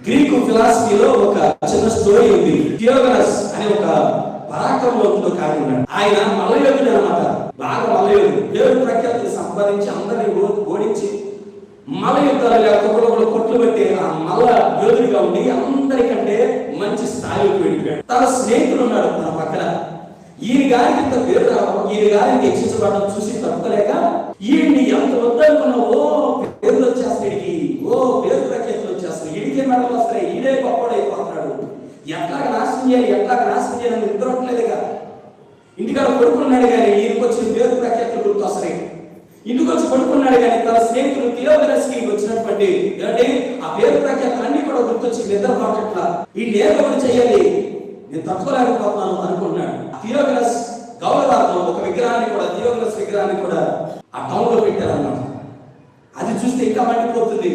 Greek ఫిలాసఫీలో ఒక చిన్న story ఉంది. థియోగరస్ అనే ఒక పరాక్రమవంతుడు కాని ఉన్నాడు ఆయన మలయోగుడు అనమాట బాగా మలయోగుడు దేవుడి ప్రఖ్యాతులు సంపాదించి అందరినీ ఓడించి మల యుద్ధాలు లేకపోతే ఒకళ్ళు కొట్లు పెట్టి ఆ మల యోధుడిగా ఉండి అందరికంటే మంచి స్థాయికి వెళ్ళిపోయాడు తన స్నేహితుడు ఉన్నాడు తన పక్కన. ఈయన గారికి ఇంత పేరు రావడం ఈయన గారికి హెచ్చించబడడం చూసి తప్పలేక ఈయన్ని ఎంత వద్దనుకున్నావో మెడలు వస్తాయి గొప్పడైపోతున్నాడు ఎట్లా నాశనం చేయాలి ఎట్లా నాశనం చేయాలని నిద్రట్లేదుగా ఇంటికాడ పడుకున్నాడు కానీ ఈయనకు వచ్చిన పేరు ప్రఖ్యాతులు గుర్తు అసలే ఇంటికి వచ్చి పడుకున్నాడు కానీ తన స్నేహితులు థియోగరస్కి వచ్చినటువంటి ఏంటంటే ఆ పేరు ప్రఖ్యాతులు అన్ని కూడా గుర్తొచ్చి నిద్ర పట్టట్ల ఈ నేర్పడి చేయాలి నేను తట్టుకోలేకపోతున్నాను అనుకుంటున్నాడు. థియోగరస్ గౌరవార్థం ఒక విగ్రహాన్ని కూడా థియోగరస్ విగ్రహాన్ని కూడా ఆ టౌన్లో పెట్టారన్నమాట. అది చూస్తే ఇంకా మండిపోతుంది.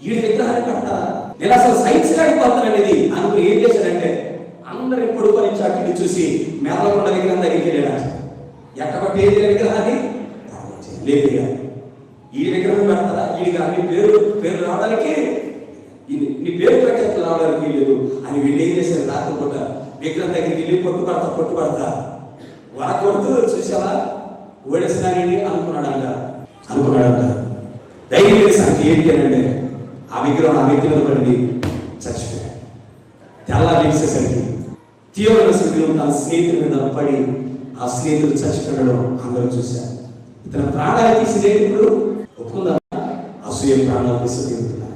ఈ విగ్రహాన్ని కట్టారా నేను అసలు సైన్స్ కాడిపోతాను అనేది అనుకుని ఏం చేశాడంటే అందరి పడుకొని చాటిని చూసి మేళకొండ విగ్రహం దగ్గరికి వెళ్ళాడు ఎక్కబట్టి ఏది విగ్రహాన్ని? లేదు ఈ విగ్రహం పెడతారా? ఈ నీ పేరు పేరు రావడానికి నీ పేరు ప్రఖ్యాతులు రావడానికి లేదు అని వీళ్ళు ఏం చేశారు? రాకపోట విగ్రహం దగ్గరికి వెళ్ళి పొట్టు పడతా పొట్టు పడతా. వరకొడుతూ చూసావా? ఓడేసినారని అనుకున్నాడంట. అనుకున్నాడంట. ధైర్యం సంఖ్య ఏంటి అంటే ఆ విగ్రహం ఆ వ్యక్తి మీద పడింది. చచ్చిపోయాడు తెల్లా లేచేసరికి తీవ్రమైన స్థితిలో తన స్నేహితుల మీద పడి ఆ స్నేహితుడు చచ్చిపోయడం అందరూ చూశారు. ఇతను ప్రాణాలు తీసి ఇప్పుడు ఒప్పుకుందా? అసూయ ప్రాణాలు తీసుకుంటున్నా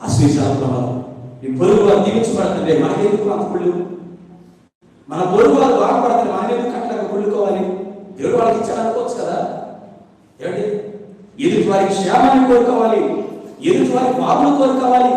అసూయ చాలా ప్రభావం ఈ పొరుగు వారు దీవించబడుతుంటే మనకెందుకు అంత కుళ్ళు? మన పొరుగు వారు బాగుపడుతుంది మనకెందుకు కట్టలేక కుళ్ళుకోవాలి? దేవుడు వాళ్ళకి ఇచ్చారనుకోవచ్చు కదా? ఏమండి? ఎదుటి వారి క్షేమాన్ని కోరుకోవాలి. ఎదుటి వారి బాబును కోరుకోవాలి.